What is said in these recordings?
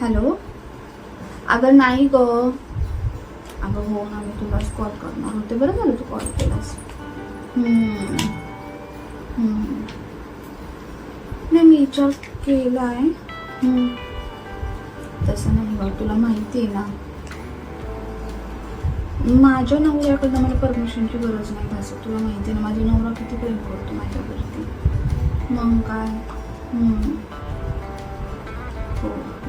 Hello? अगं नाही ग. अगं हो ना मी तुलाच कॉल करणार होते. बरं झालं तू कॉल केलास? नाही मी विचार केला आहे तसं नाही बघ तुला माहिती आहे ना. माझ्या नवऱ्याकडनं मला परमिशनची गरज नाही भासत तुला माहिती आहे ना. माझा नवरा किती प्रेम करतो माझ्यावरती. मग काय? हम्म.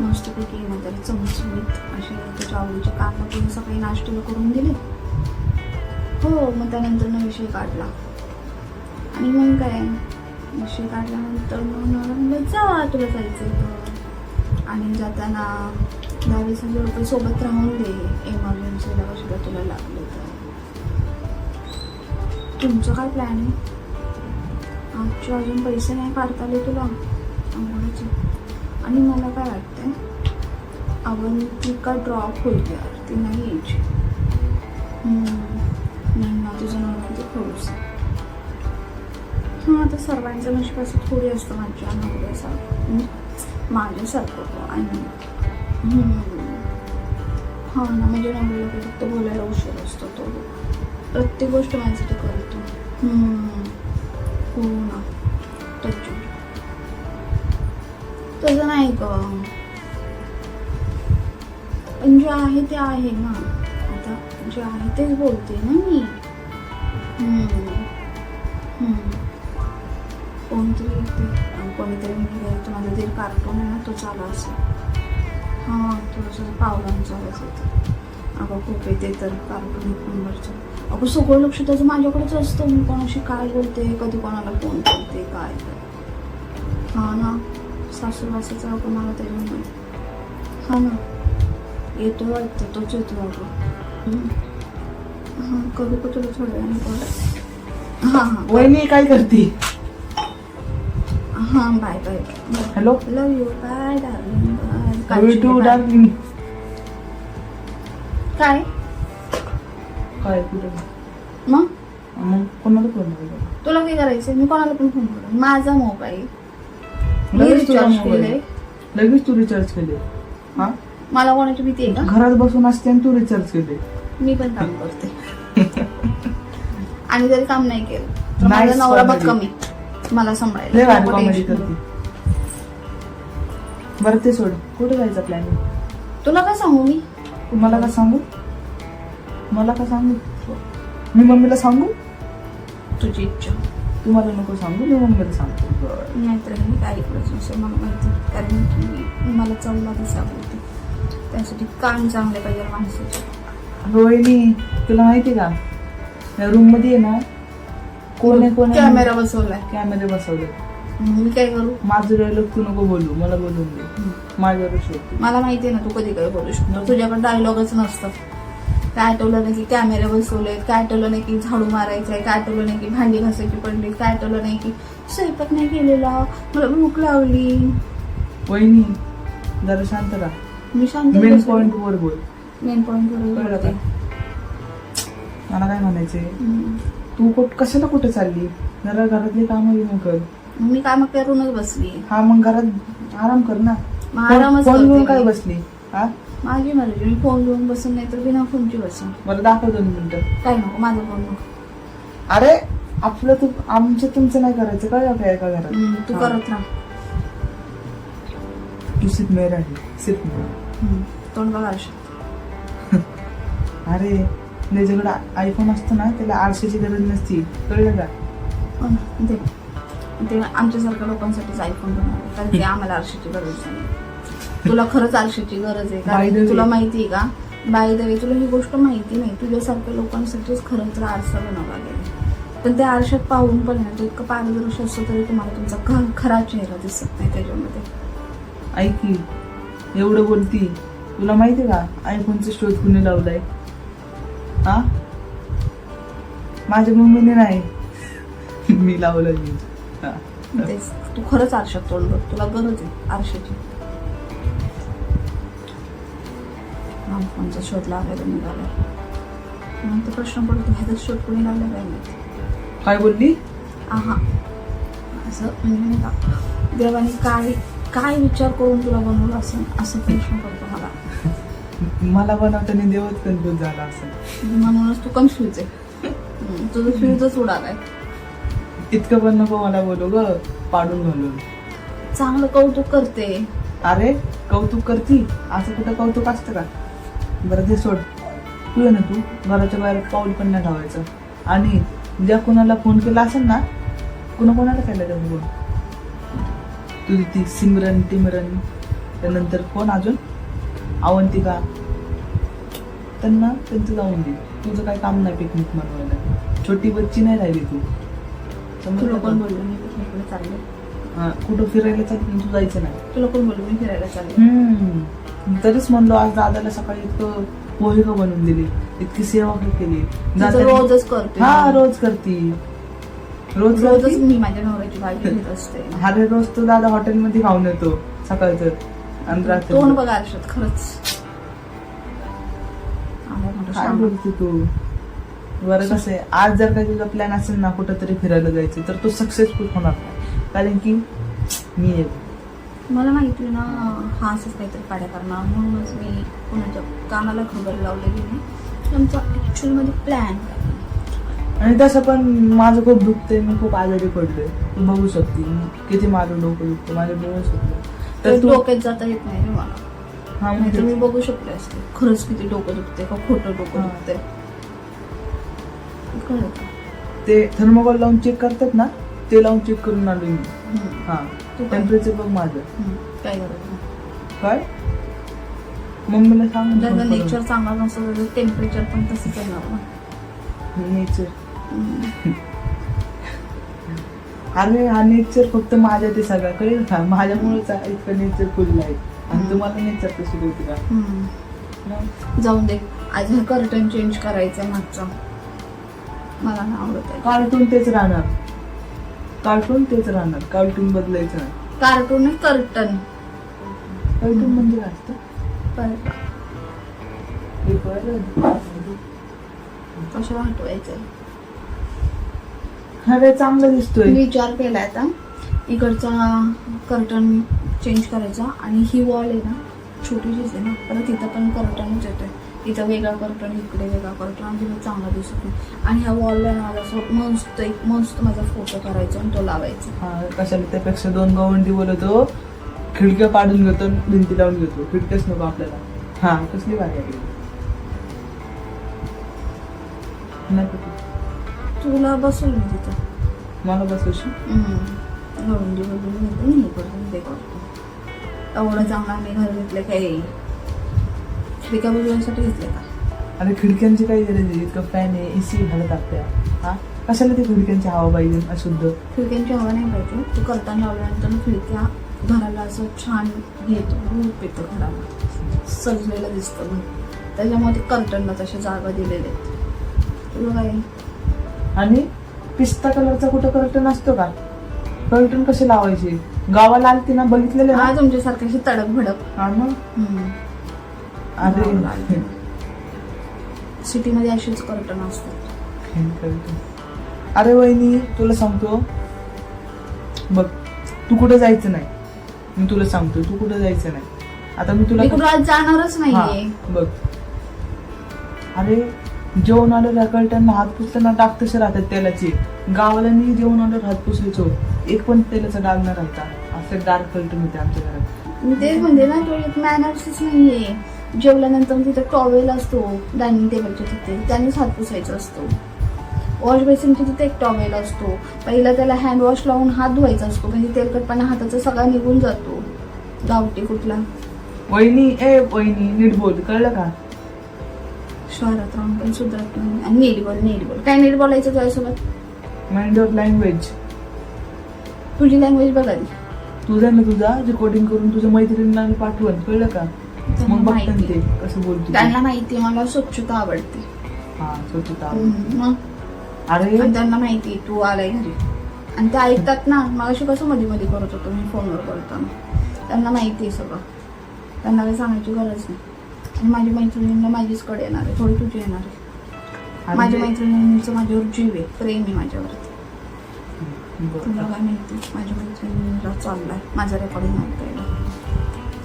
मस्तपैकी ना त्याला चमचमीत असे त्याच्या आवडीचे कांदा पोहे सकाळी नाश्त्याला करून दिले. हो मग त्यानंतर ना विषय काढला. आणि मग काय? विषय काढल्यानंतर मग जा तुला जायचं तर आणि जाताना दहा वीस हजार रुपये सोबत राहून दे एमर्जन्सीला कशाला तुला लागलं तर तुमचं काय प्लॅन आहे? आमचे अजून पैसे नाही काढता आले तुला. अवघडच आहे. आणि मला काय वाटतंय अवंतिका ड्रॉप होईल यार ती नाही यायची. नाही ना तुझं नाव नाही खडूस आहे. हां आता सर्वांचं म्हणजे असं थोडी असतं माझ्या नवऱ्यासारखं. म्हणजे माझ्यासारखं आणि हां ना म्हणजे नवऱ्याला फक्त बोलायला उशीर असतो तो. प्रत्येक गोष्ट माझ्यासाठी करतो. हो ना. तसं नाही ग. पण जे आहे ते आहे ना. आता जे आहे तेच बोलते ना मी. कोणतरी कोणीतरी म्हणजे तुम्हाला जे कार्टून आहे ना तो चालू असेल हां थोडंसं पावलांचा आवाज येतो अगं खूप येते तर कार्टून एक नंबरचं अगं सगळं लक्ष त्याचं माझ्याकडेच असतं. मी कोणाशी काय बोलते कधी कोणाला फोन करते काय हां हा ना. सासूबासाचा अगं मला त्याच्यामुळे हा ना येतो वाटतं तोच येतो अगं. हा करू का तुला थोड्या वेळाने कॉल हां हां वहिनी काय करते हां bye bye hello love you bye darling bye hello to darling काय काय कुठे मग मग कोणाला फोन तुला काय करायचं मी कोणाला पण फोन करेन माझा मोबाईल मी लगेच तुला रिचार्ज केलंय. लगेच तू रिचार्ज केले. हा? मला कोणाची भीती आहे का? घरात बसून असते आणि तू रिचार्ज केले. मी पण काम करते. आणि जरी काम नाही केलं तर Nice माझा नवरा बघ comedy. कमी मला लय सांभाळायला भारी नको कॉमेडी tension. करते. घेऊ. बरं ते सोड. कुठे जायचं प्लॅन तुला काय सांगू मी? मला का सांगू? मला का सांगू? मी मम्मीला सांगू? तुझी इच्छा. तुम्हाला नको सांगू मी मम्मीला सांगतो. नाहीतर मी काय इकडंच नसेल मला माहिती कारण की मला चवला दिसा बोलते त्यासाठी कान चांगले पाहिजे माणसाचे. रोहिणी तुला माहिती का? या रूममध्ये आहे ना कोण आहे कोण आहे? कॅमेरा बसवलाय. कॅमेरे बसवले. मी काय करू? माझं डायलॉग तू नको बोलू मला बोलून दे. माझ्यावर शोध मला माहिती आहे ना तू कधी काय बोलू शकतो. तुझ्याकडे डायलॉगच नसतं. काय आठवलं नाही की कॅमेरे बसवलेत काय आठवलं नाही की झाडू मारायचंय काय आठवलं नाही की भांडी घासायची पडली काय आठवलं नाही की स्वयंपाक नाही केलेला. मला भूक लावली वहिनी जरा शांत राहा. मी शांत मेन पॉइंट वर बोल. मेन पॉइंट कळलं का? मला काय म्हणायचंय? हम्म. तू कुठ कशाला कुठे चालली? जरा घरातली कामं येऊन कर. मी काम करूनच बसली. हा मग घरात आराम कर ना. मग आरामच फोन घेऊन काय. बसली? हा? माझी मर्जी. मी फोन घेऊन बसून नाही तर बिना फोनची बसून. मला दाखव दोन मिनिटं. काय नको माझा फोन नको. अरे आपलं तू आमचं तुमचं नाही करायचं काय काय एका घरात? हम्म, तू हा. करत राहा. तू सिप मेर आहे. सिप मेर हम्म, तोंड बघा आरशात. अरे ज्याच्याकडे आयफोन असतो ना त्याला आरशाची गरज नसती. कळलं का? हो ना, दे. ते आमच्यासारख्या लोकांसाठीच आयफोन बनवले कारण की आम्हाला आरशाची गरज नाही. तुला खरंच आरशाची गरज आहे. By the कारण way. तुला माहिती आहे का? बाय द वे तुला ही गोष्ट माहिती नाही. तुझ्यासारख्या लोकांसाठीच खरं तर आरसा बनवला गेला पण त्या आरशात पाहून पण तो इतकं पारदर्शी असतो तरी तुम्हाला तुमचा खरा चेहरा दिसत नाही त्याच्यामध्ये. ऐक एवढं बोलती. तुला माहिती का आयफोनचा शोध कुणी लावलाय? हा? माझ्या मम्मीने नाही. मी लावलं मी हा. तू खरंच आरशात तोंड बघ. तुला गरज आहे आरशाची. फोनचा शोध लावलेला निघाला मग तो प्रश्न पडतो ह्याचा शोध कोणी लावला काय माहिती? काय बोलली? आहा. असं म्हणजे नाही का देवाने काय काय विचार करून तुला बनवलं असं असं प्रश्न पडतो मला. मला बनवताना देवच कन्फ्युज झाला असं म्हणूनच तू कन्फ्युज आहे. हम्म, तुझं फ्यूजच उडालाय. इतकं पण नको मला बोलू ग पाडून घालून चांगलं कौतुक करते. अरे कौतुक करती? असं कुठं कौतुक असतं का? बरं ते सोड. तू आहे ना तू. घराच्या बाहेर पाऊल पण नाही ठेवायचं. आणि ज्या कोणाला फोन केला असेल ना कुणा कोणाला केला त्याचा फोन तुझी ती सिमरन टिमरन त्यानंतर कोण अजून? अवंतिका. त्यांना त्यांचं जाऊन दे. तुझं काय काम नाही पिकनिक मनवायला छोटी बच्ची नाही राहिली तू. समजलं तुला का? कोण बोललो मी पिकनिकला चालले. हा, कुठं फिरायला चालली तू जायचं नाही. तुला कोण बोललो मी फिरायला चालले. तरीच म्हणलो आज दादाला सकाळी इतकं पोहे का बनवून दिली? इतकी सेवा केली? तिचं जाताना- रोजच करते. हा रोज करती. रोज रोजच करती? मी माझ्या नवऱ्याची भाजी घेत असते. अरे रोज तो दादा हॉटेलमध्ये खाऊन येतो सकाळचं आणि रात्री. तोंड बघा खरंच. मोठा काय. बोलते तू? बरं कसं आहे? आज जर का तुझा प्लॅन असेल ना कुठं तरी फिरायला जायचं तर तो सक्सेसफुल होणार नाही. कारण की मी आहे. मला माहिती ना हा असंच काहीतरी काड्या करणार. म्हणूनच मी कुणाच्या कानाला खबर लावलेली नाही. आमचा ऍक्च्युअलमध्ये प्लॅन आणि तसं पण माझं खूप दुखतंय मी खूप आजारी पडलोय. तू बघू शकते किती माझं डोकं दुखतं माझे डोळे सुटले तर तू डोक्यात जाता येत नाही मला. हा म्हणजे? मी बघू शकले असते. खरंच किती डोकं दुखते का खोटं डोकं. दुखते कळलं का? ते थर्मोकॉल लावून चेक करतात ना? ते लावून चेक करून आलो मी. हा. टेम्परेचर बघ. माझं. काय काय? मम्मीला सांग नेचर चांगला नसतं टेम्परेचर पण तसंच येणार ना. नेचर. अरे हा नेचर फक्त माझ्या ते सगळं कळेल का माझ्यामुळेच इतकं नेचर खुललं आहे. आणि हम्म. तुम्हाला नेचर कशी होती का? हम्म. मग जाऊन दे. आज हा कर्टन चेंज करायचं मागचा. मला नाही आवडत आहे कार्टून तेच राहणार. कार्टून तेच राहणार कार्टून बदलायचं नाही. कार्टून कर्टन कार्टून म्हणजे काय असतं? हे बरं. कशाला हटवायचंय अरे चांगलं दिसतोय. मी विचार केलाय आता. इकडचा कर्टन चेंज करायचा आणि ही वॉल आहे ना छोटीशीच आहे ना परत तिथं पण कर्टनच येतोय. इथं वेगळा कर्टन इकडे वेगळा कर्टन अजिबात चांगला दिसत नाही. आणि ह्या वॉलला ना मला असं मस्त एक मस्त माझा फोटो करायचा आणि तो लावायचा. हा कशाला? त्यापेक्षा दोन गवंडी बोलवतो खिडक्या पाडून घेतो आणि भिंती लावून घेतो. खिडक्याच नको आपल्याला. हा कसली ती? तुला बसवलं मी तिथं. मला बसवशी गवंडी वगैरे घेते मी हे करतो ते करतो. एवढं चांगलं आम्ही घर घेतलं काय खिडक्या बजवण्यासाठी घेतले का? अरे खिडक्यांची काही गरज आहे इतकं फॅन आहे एसी घालत आपल्या. हा? कशाला ती खिडक्यांची हवा पाहिजे अशुद्ध? खिडक्यांची हवा नाही पाहिजे. तू करताना लावल्यानंतर खिडक्या घराला असं छान घेतो रूप येतं घराला. सजलेलं दिसतं घर त्याच्यामुळे ते कर्टनला तशा जागा दिलेल्या आहेत. तुला काय आणि पिस्ता कलरचा कुठं कर्टन असतो का? कर्टन कसे लावायचे? गावाला आलती ना बघितलेले हा तुमच्यासारखे तडक भडक हा मग अरे सिटीमध्ये असेच कर्टन असतात. अरे वहिनी तुला सांगतो. बघ तू कुठं जायचं नाही. मी तुला सांगतो तू कुठं जायचं नाही. आता मी तुला कुठं जाणारच हा, नाहीये बघ. अरे जेवण आलं रकळट्यांना हात पुसताना डाग तसे राहतात तेलाचे. गावाला मी जेवण आलं हात पुसायचो. एक पण तेलाचा डाग न राहता. असे डार्क कलर होते आमच्या घरात. तेच म्हणते ना तो एक मॅनर्सच नाहीये. जेवल्यानंतर तिथे टॉवेल असतो डायनिंग टेबलच्या तिथे. त्यानेच हात पुसायचा असतो. वॉश बेसिनच्या तिथे एक टॉवेल असतो. पहिला त्याला हँड वॉश लावून हात धुवायचा असतो. म्हणजे तेलकटपणा हाताचा सगळा निघून जातो. गावठी कुठला? वहिनी ए वहिनी नीट बोल. कळलं का? शहरात राहून पण सुधारत नाही. आणि नीट बोल नीट बोल. काय नीट बोलायचं तुझ्यासोबत? माइंड ऑफ लँग्वेज तुझी लँग्वेज बघाली तुझा ना तुझा रेकॉर्डिंग करून तुझ्या मैत्रिणीला मी पाठवण. कळलं का? त्यांना बघतात माहिती. ते कसं बोलतो त्यांना माहिती मला स्वच्छता आवडते. हा स्वच्छता हम्म, मग? अरे. आणि त्यांना माहिती तू आलाय घरी. आणि ते ऐकतात ना मगाशी कसं मध्ये मध्ये करत होतो मी फोनवर बोलताना. त्यांना माहिती आहे सगळं. त्यांना काही सांगायची गरज नाही. आणि माझ्या मैत्रिणींना माझीच कडे येणार आहे थोडी तुझी येणार आहे. आणि माझ्या मैत्रिणींचं माझ्यावर जीव आहे प्रेम आहे माझ्यावरती तुला काय माहिती माझ्या मैत्रिणीला चाललाय माझा रेकॉर्डिंग ऐकायला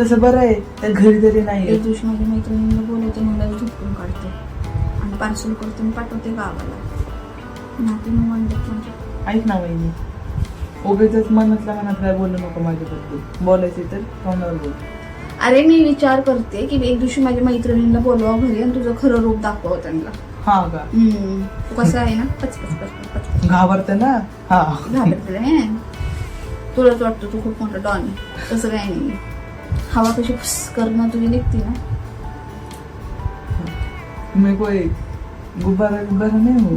तसं बरं आहे. त्या घरी तरी नाही एक दिवशी माझ्या मैत्रिणीला बोलवते मला झोपून काढते. आणि पार्सल करते आणि पाठवते गावाला. नाती मग माझ्या. ऐक ना वहिनी. उगेच मनातल्या मनात काय बोलू नको माझ्याबद्दल. बोलायचे तर तोंडावर बोल. अरे मी विचार करते की एक दिवशी माझ्या मैत्रिणीला बोलवा घरी आणि तुझं खरं रूप दाखव त्यांना. हा का? कसं आहे ना? पच पच पच घाबरते ना? हा. घाबरते. तुलाच वाटतं तू खूप मोठा डॉन तसं काही नाही हवा कशी करणं तुझी निघते ना. मी कोई गुब्बारा गुब्बारा नाही हो?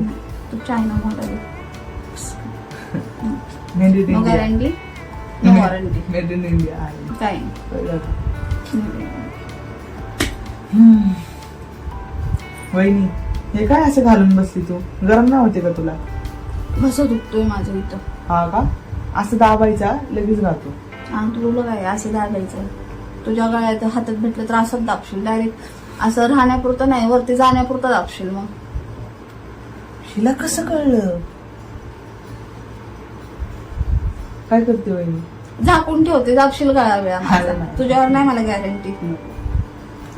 तू China model made in no India guarantee no warranty made in India आहे काय का? वहिनी हे काय असं घालून बसली तू? गरम नाही होते का तुला? घसा दुखतोय माझं इथं. हा का? असं दाबायचा लगेच घालतो. आणि तुला काय? असं दाबायचं. तुझ्या गळ्यात हातात भेटलं तर असंच दाबशील. डायरेक्ट असं राहण्यापुरतं नाही वरती जाण्यापुरतं दाबशील मग. हिला कसं कळलं? काय करते वहिनी? झाकून ठेवते दाबशील गळा वेळा नाही. तुझ्यावर नाही मला गॅरंटी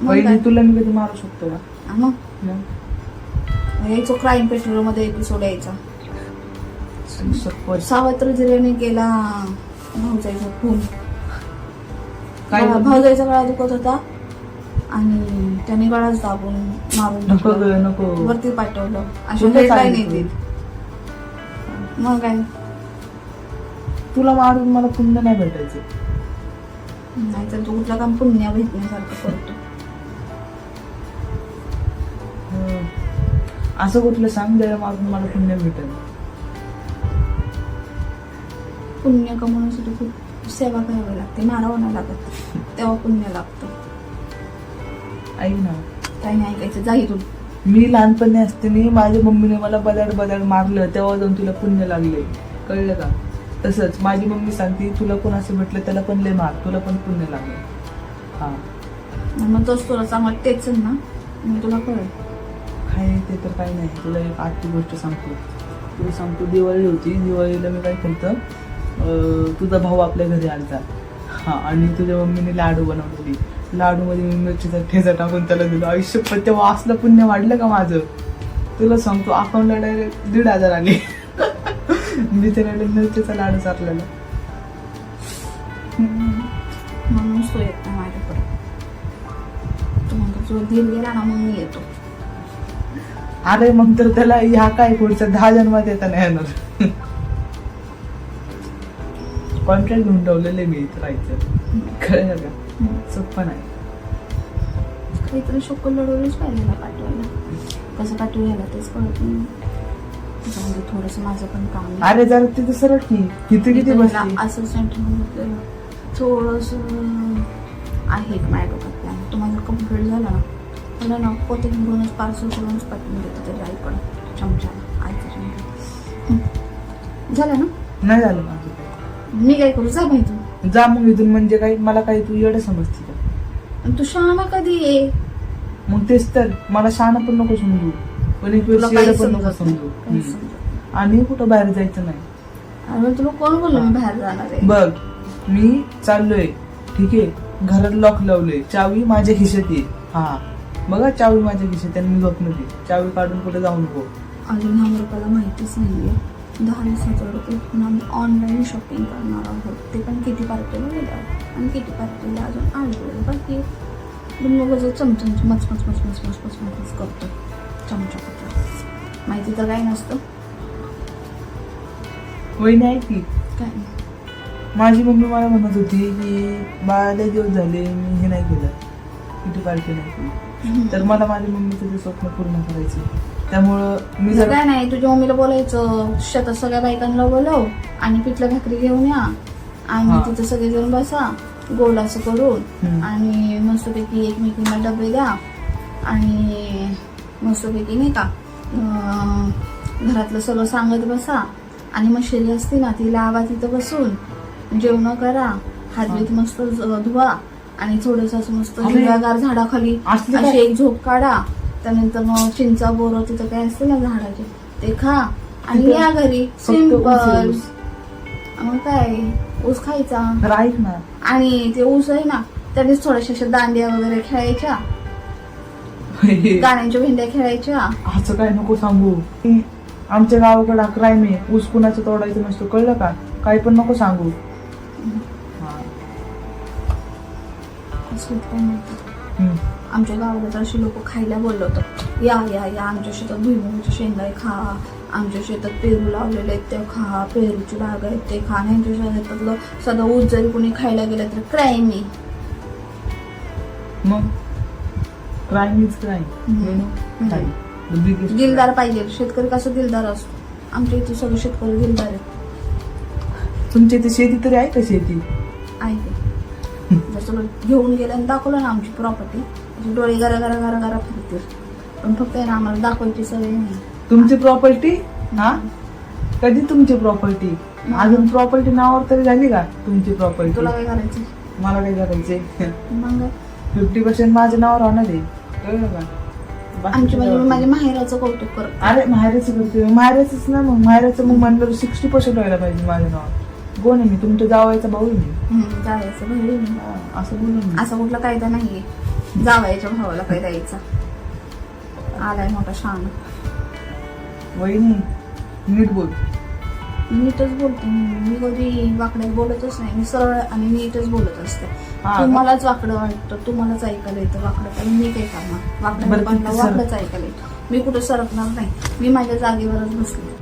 वहिनी तुला मी कधी मारू शकतो का? मग? मग? यायचो क्राईम पेट्रोलमध्ये एपिसोड यायचा. सावत्र जिरेने गेला भाऊजाईचा खून काय बोलली? भाऊजाईचा गळा दुखत होता. आणि त्याने गळाच दाबून मारून नको नको. वरती पाठवलं. अशी तुला हेडलाईन सांगितलं. येते मग काय? तुला मारून मला पुण्य नाही भेटायचं. नाहीतर तू कुठलं काम पुण्य भेटण्यासारखं करतो. असं कुठलं सांग द्या मारून मला पुण्य भेटेल. पुण्य कमवण्यासाठी खूप सेवा करावी लागते. मारावं नाही लागत. तेव्हा पुण्य लागतं ऐक ना. काही नाही ऐकायचं. जा इथून. मी लहानपणी असताना माझ्या मम्मीने मला बदाड बदाड मारलं. तेव्हा जाऊन तुला पुण्य लागले. कळलं का? तसंच माझी मम्मी सांगते तुला कोण असं भेटलं त्याला पण लय मार. तुला पण पुण्य लागलं. हा. आणि मग तोच तुला चांगला तेच ना. मग तुला कळेल. काय ते तर काही नाही. तुला एक आजची गोष्ट सांगतो. तुला सांगतो दिवाळी होती. दिवाळीला मी काय केलं तुझा भाऊ आपल्या घरी आलता. हा आणि तुझ्या मम्मीने लाडू बनवलेली. लाडू मध्ये मी मिरचीचा ठेचा टाकून त्याला दिलं. आयुष्य पण तेव्हा असलं पुण्य वाढलं का माझं? तुला सांगतो अकाउंटला डायरेक्ट दीड हजार आले. मी त्याला मिरचीचा लाडू चारलेला. म्हणूनच तो येत नाही माझ्याकडे. तो म्हणतो तुझा धीर गेला ना मग मी येतो. अरे मग तर त्याला ह्या काय पुढच्या दहा जन्मात येता नाही येणार. कॉन्ट्रॅक्ट घेऊन ठेवलेले मी इथं राहायचं. कळलं का? सोपं नाही. काहीतरी शुक्र लढवलीच पाहिजे ह्याला पाठवायला. कसं पाठवू ह्याला तेच कळत नाही. दे, थोडंसं माझं पण काम आहे. अरे जरा तिथं सरळ की. किती किती बसली? असं सेंटर थोडस आहे एक माझ्या डोक्यात प्लॅन तो माझा कंप्लीट झाला ना? ना पोते घेऊनच पार्सल करूनच पाठवून देतो त्याच्या आईकडं चमच्याला. आईच्या चमच्या हं. झालं ना? नाही झालं माझं. मी काय करू? जा माहिती जा मग इथून म्हणजे काही मला काही तू एवढं समजते का? तू शहाणा कधी ये मग तेच तर. मला शहाणा पण नको समजू. पण एक तुला वेळेस काही येडं पण नको समजत नाही. समजू काही हम्म. समजत नाही. आणि कुठं बाहेर जायचं नाही? अरे तुला कोण बोललो मी बाहेर जाणार आहे? बघ मी चाललोय. ठीक आहे? घरात लॉक लावलंय. चावी माझ्या खिशात आहे. हा. बघा चावी माझ्या खिशात आणि मी झोपमध्ये चावी काढून कुठे जाऊ नको. अजून ह्या रुपयाला माहितीच नाहीये. दहा वीस हजार रुपये पण आम्ही ऑनलाईन शॉपिंग करणार आहोत. ते पण किती पार्टीला गेल्यावर आणि किती पार्टीला अजून आले बाकी मग chamcham much much much much much much much करतो चमचा माहिती तर काही नसतं. वहिनी आहे की काय? नाही. माझी मम्मी मला म्हणत होती की बाळाला दिवस झाले मी हे नाही केलं. किती पार्टी नाही केली. तर मला माझ्या मम्मीचं ते स्वप्न पूर्ण करायचं त्यामुळं मी जर काय नाही तुझ्या मम्मीला बोलायचं. शेतात सगळ्या बायकांना बोलव. आणि पिठलं भाकरी घेऊन या. आणि हा. तिथं सगळेजण बसा. गोल असं करून. हम्म. आणि मस्तपैकी एकमेकींना डबे द्या. आणि मस्तपैकी नाही का अं, घरातलं सगळं सांगत बसा. आणि मग शेरी असते ना ती लावा तिथं बसून. जेवण करा. हातबीत मस्त ज- धुवा. आणि थोडस असं मस्त अरे. हिरव्यागार झाडाखाली असली काय? अशी एक झोप काढा. त्यानंतर मग चिंचा बोर तिथं काय असते ना झाडाचे ते खा. आणि या घरी सिंपल मग काय ऊस खायचा. ऐक ना. आणि ते ऊस आहे ना त्यानेच थोड्याशा अशा दांड्या वगैरे खेळायच्या. गाण्यांच्या भेंड्या खेळायच्या. असं काय नको सांगू. आमच्या गावाकडे क्राईम आहे. ऊस कुणाचं तोडायचं नसतो. कळलं का? काही पण नको सांगू. हा. असं काय माहिती. हम्म. आमच्या गावाला तर अशी लोक खायला बोलवतात. या या या आमच्या शेतात भुईमुगाच्या शेंगा खा. आमच्या शेतात पेरू लावलेले आहेत ते खा. पेरूची बाग आहेत ते खा. आणि आमच्या शेतातलं सध्या ऊस जरी कोणी खायला गेलं तर क्राईम आहे. मग? Crime is crime. दिलदार पाहिजे. शेतकरी कसं दिलदार असतो? आमच्या इथे सगळे शेतकरी दिलदार आहेत. तुमच्या इथे शेती तरी आहे का शेती? ते जसं घेऊन गेलं आणि दाखवलं ना आमची प्रॉपर्टी डोळे गरा गरा गरा गरा फिरतील पण फक्त आहे ना आम्हाला दाखवायची सवय नाही. तुमची प्रॉपर्टी हा कधी तुमची प्रॉपर्टी अजून प्रॉपर्टी नावावर तरी झाली का तुमची प्रॉपर्टी तुला काय करायचं मला काय करायचंय? मग? फिफ्टी पर्सेंट माझ्या नावावर होणार आहे. आमची म्हणजे. माझ्या माहेराचं कौतुक कर अरे माहेराचं करते माहेराचंच ना मग. माहेराचं मग म्हणलं सिक्स्टी पर्सेंट व्हायला पाहिजे माझ्या नावावर. कोण आहे मी? तुमच्या जावायचा भाऊ आहे मी. हा, असं बोलू मी? असा कुठला कायदा नाहीये. जावायच्या भावाला काय द्यायचा आलाय मोठा शान. वहिनी नीट बोल. नीटच बोलते मी. मी कधी वाकड्यात बोलतच नाही. मी सरळ आणि नीटच बोलत असते. हा. तुम्हालाच वाकडं वाटतं. तुम्हालाच ऐकायला येतं. वाकडं तर मी काय करणार? वाकडं बरं, सर- वाकडंच ऐकायला येतं. मी कुठं सरकणार नाही. मी माझ्या जागेवरच बसले.